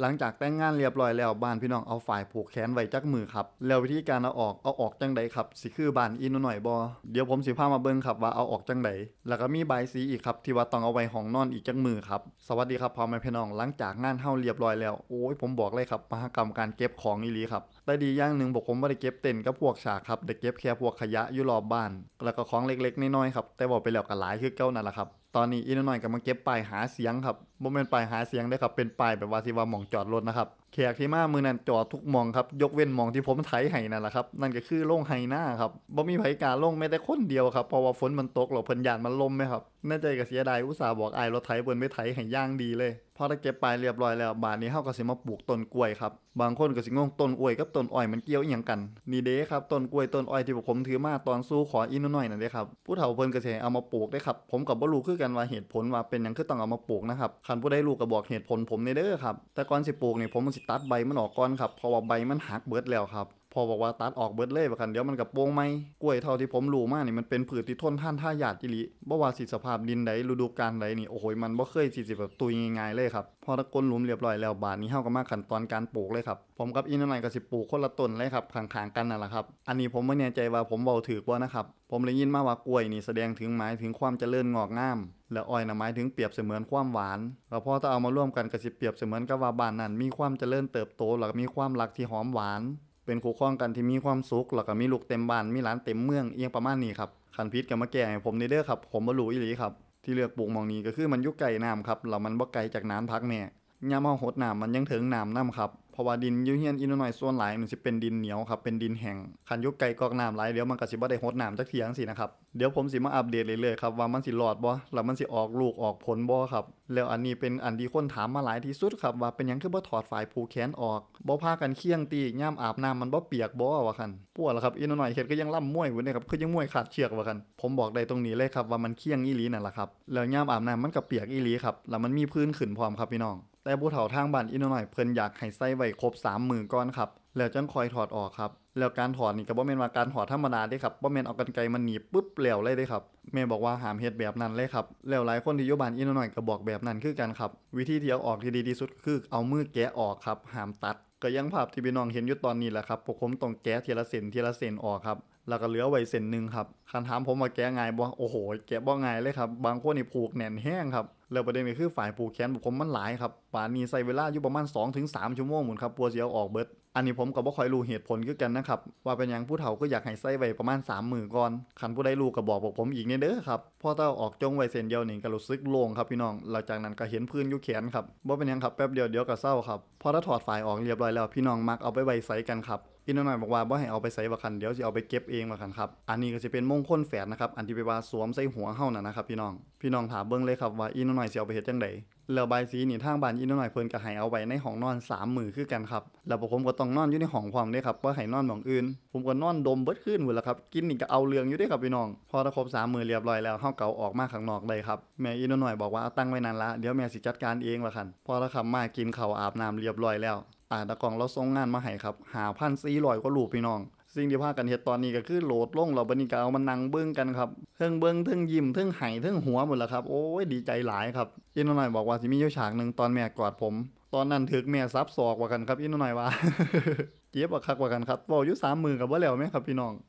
หลังจากแต่งงานเรียบร้อยแล้วบ้านพี่น้องเอาฝ่ายผูกแขนไว้จักมือครับแล้ววิธีการเอาออกเอาออกจังใดครับสิคือบ้านอีนหน่อยบ่เดี๋ยวผมสิพามาเบิ่งครับว่าเอาออกจังใดแล้วก็มีใบายสีอีกครับที่ว่าต้องเอาไว้ห้องนอนอีกจักมือครับสวัสดีครับพ่อแม่พี่น้องหลังจากงานเฮาเรียบร้อยแล้วโอ้ยผมบอกเลยครับมหกรรมการเก็บของอีหลีครับแต่ดีอย่างหนึ่งบอกผมบ่ได้เก็บเต็นท์กับพวกฉากครับได้เก็บแค่พวกขยะอยู่รอบบ้าน แล้วก็ของเล็กๆน้อยๆครับแต่บอกไปแล้วก็หลายคือเก่านั่นแหละครับ ตอนนี้อีนหน่อยกำลังเก็บป้ายหาเสียงครับโมเมนต์ป้ายหาเสียงได้ครับเป็นป้ายแบบว่าที่ว่าหมองจอดรถนะครับแขกที่มามือนั้นจอดทุกมองครับยกเว้นมองที่ผมไถให้นั่นแหละครับนั่นก็คือโล่งไฮหน้าครับบ่มีไผกล้าลงแม้แต่คนเดียวครับเพราะว่าฝนมันตกหรอเพิ่นยานมันลมไหมครับ แน่ใจก็เสียดายอุตส่าห์บอกไอายรถไถเพิ่นไปไถให้ย่างดีเลย พอได้เก็บป้ายเรียบร้อยแล้ว บาดนี้เฮาก็สิมาปลูกต้นกล้วยครับ บางคนก็สิงงต้นอวยกับต้นอ้อยมันเกี่ยวอีหยังกัน นี่เด้ครับต้นกล้วยต้นอ้อยที่ผมถือมาตอนสู้ขออีนหน่อยนั่นเด้ครับผู้เฒ่าเพิ่นก็สิให้เอามาปลูกได้ครับ ผมก็บ่รู้คือกันว่าเหตุผลว่าเป็นหยังคือต้องเอามาปลูกนะครับคันผู้ใดรู้ก็บอกเหตุผลผมในเด้อครับแต่ก่อนสิปลูกนี่ผมมันสิตัดใบมันออกก่อนครับเพราะว่าใบมันหักเบิดแล้วครับ พอบอกว่าตัดออกเบิดเลยว่าคันเดี๋ยวมันกับโป่งไหมกล้วยเท่าที่ผมรู้มานี่มันเป็นพืชที่ทนท่านท่าหยาดจิลิบ่ว่าสิสภาพดินใดฤดูกาลใดนี่โอ้โหมันบ่เคยสิสิแบบตุยง่ายๆเลยครับพอตะกนหลุมเรียบร้อยแล้วบาดนี้เฮาก็มาขั้นตอนการปลูกเลยครับผมกับอีนหน่อยก็สิปลูกคนละต้นเลยครับข้างๆกันนั่นแหละครับอันนี้ผมไม่แน่ใจว่าผมเว้าถูกบ่นะครับผมเลยยินมาว่ากล้วยนี่แสดงถึงหมายถึงความเจริญงอกงามและอ้อยนะหมายถึงเปรียบเสมือนความหวานแล้วพอถ้าเอามาร่วมกันก็สิเปรียบเสมือนกับว่าบ้านนั้นมีความเจริญเติบโตแล้วก็มีความรักที่หอมหวาน เป็นคู่ครองกันที่มีความสุขแล้วก็มีลูกเต็มบ้านมีหลานเต็มเมืองเอียงประมาณนี้ครับคันพิษกับมาแก่ให้ผมนีเด้อครับ ผมบ่รู้อีหลีครับ ที่เลือกปลูกมองนี้ก็คือมันอยู่ไกลน้ำครับแล้วมันบ่ไกลจากน้ำพักแม่ ย่ามเฮาหดน้ำมันยังถึงน้ำน้ำครับเพราะว่าดินยูเฮียนอินโนอยส่วนหลายมันสิเป็นดินเหนียวครับเป็นดินแห้งคันยู่ไกลกอกน้ำหลายเดี๋ยวมันก็สิบ่ได้หดน้ำจักเทียงซี่นะครับเดี๋ยวผมสิมาอัปเดตเรื่อยๆครับว่ามันสิรอดบ่แล้วมันสิออกลูกออกผลบ่ครับแล้วอันนี้เป็นอันที่คนถามมาหลายที่สุดครับว่าเป็นยังคือบ่ถอดฝายผูกแขนออกบ่พากันเคี่ยงตีย่ามอาบน้ำมันบ่เปียกบ่ว่าคันปวดแล้วครับอินโนอยเฮ็ดก็ยังล่ำมวยอยู่นี่ยครับคือยังมวยขาดเชือกว่าคันผมบอกได้ตรงนี้เลยครับว่ามันเคี่ยงอีหลีนั่นแหละครับแล้วย่ามอาบน้ำมันก็เปียกอีหลีครับแล้วมันมีพื้นขึ้นพร้อมครับพี่น้อง แต่ผู้เฒ่าทางบ้านอินโนหน่อยเพิ่นอยากให้ใส่ไว้ครบ3มือก่อนครับแล้วจังคอยถอดออกครับแล้วการถอดนี่ก็บ่แม่นว่าการถอดธรรมดาเด้ครับบ่แม่นเอากรรไกรมันหนีบปึ๊บแล้วเลยเด้ครับแม่บอกว่าห้ามเฮ็ดแบบนั้นเลยครับแล้วหลายคนที่อยู่บ้านอินโนหน่อยก็บอกแบบนั้นคือกันครับวิธีที่เอาออกที่ดีที่สุดคือเอามือแกะออกครับห้ามตัดก็ยังภาพที่พี่น้องเห็นอยู่ตอนนี้แหละครับพวกผมต้องแกะทีละเส้นทีละเส้นออกครับ แล้วก็เหลือไว้เส้นหนึ่งครับคันถามผมว่าแกะง่ายบ่โอ้โห แกะบ่ง่ายเลยครับ บางคนนี่ผูกแน่นแห้งครับ แล้วประเด็นก็คือฝ่ายผูกแขนผมมันหลายครับ ป่านนี้ใส่เวลาอยู่ประมาณ 2-3 ชั่วโมงหมุนครับปัวสิเอาออกเบิด อันนี้ผมก็บ่ค่อยรู้เหตุผลคือกันนะครับ ว่าเป็นยังผู้เฒ่าก็อยากให้ใส่ไว้ประมาณ 3 มือก่อน คันผู้ใดรู้ก็บอกบอกผมอีกเนี่ยเด้อครับ พอเต้าออกจงไว้เส้นเดียวนี่ก็รู้สึกโล่งครับพี่น้อง หลังจากนั้นก็เห็นพื้นอยู่แขนครับบ่เป็นยังครับแป๊บเดียวเดี๋ยวก็เศร้าครับ พอถ้าถอดฝ่ายออกเรียบร้อยแล้วพี่น้องมักเอาไปไว้ใส่กันครับ อีนหน่อยบอกว่าบ่ให้เอาไปใส่บักคันเดี๋ยวสิเอาไปเก็บเองบักคันครับ อันนี้ก็สิเป็นมงคลแฝดนะครับ อันที่ไปว่าสวมใส่หัวเฮาน่ะนะครับ พี่น้อง พี่น้องถามเบิ่งเลยครับว่าอีนหน่อยสิเอาไปเฮ็ดจังได แล้วใบายสีนี่ทางบ้านอีนหน่อยเพิ่นก็ให้เอาไว้ในห้องนอน3มือคือกันครับ แล้วผมก็ต้องนอนอยู่ในห้องพร้อมด้ครับบ่ให้นอนหม่องอื่น ผมก็นอนดมเบิดคืนหมดแล้วครับ กินนี่ก็เอาเรื่องอยู่ด้ครับพี่น้อง พอถ้าครบ3มือเรียบร้อยแล้วเฮาเกาออกมาข้างนอกได้ครับ แม่อีนหน่อยบอกว่าเอาตั้งไว้นั่นละเดี๋ยวแม่สิจัดการเองว่าคันพอล้วครับมากินข้าวอาบน้ำเรียบร้อยแล้วอ่าตะกองเราส่งงานมาให้ครับหาพันสี่ร้อยกว่าลูกพี่น้อง สิ่งที่พากันเฮ็ดตอนนี้ก็คือโหลดลงเราบัดนี้ก็เอามานั่งเบิ่งกันครับเทิงเบิ่งเทิงยิ้มเทิงไห้เทิงหัวหมดแล้วครับ โอ้ยดีใจหลายครับอินโนหน่อยบอกว่าสิมีอยู่ฉากหนึ่งตอนแม่กอดผม ตอนนั้นถึกแม่ซับศอกว่ากันครับอินโนหน่อยว่าเจ็บว่าคักว่ากันครับเว้าอยู่สามมือกับบ่แล้วแม่ครับพี่น้อง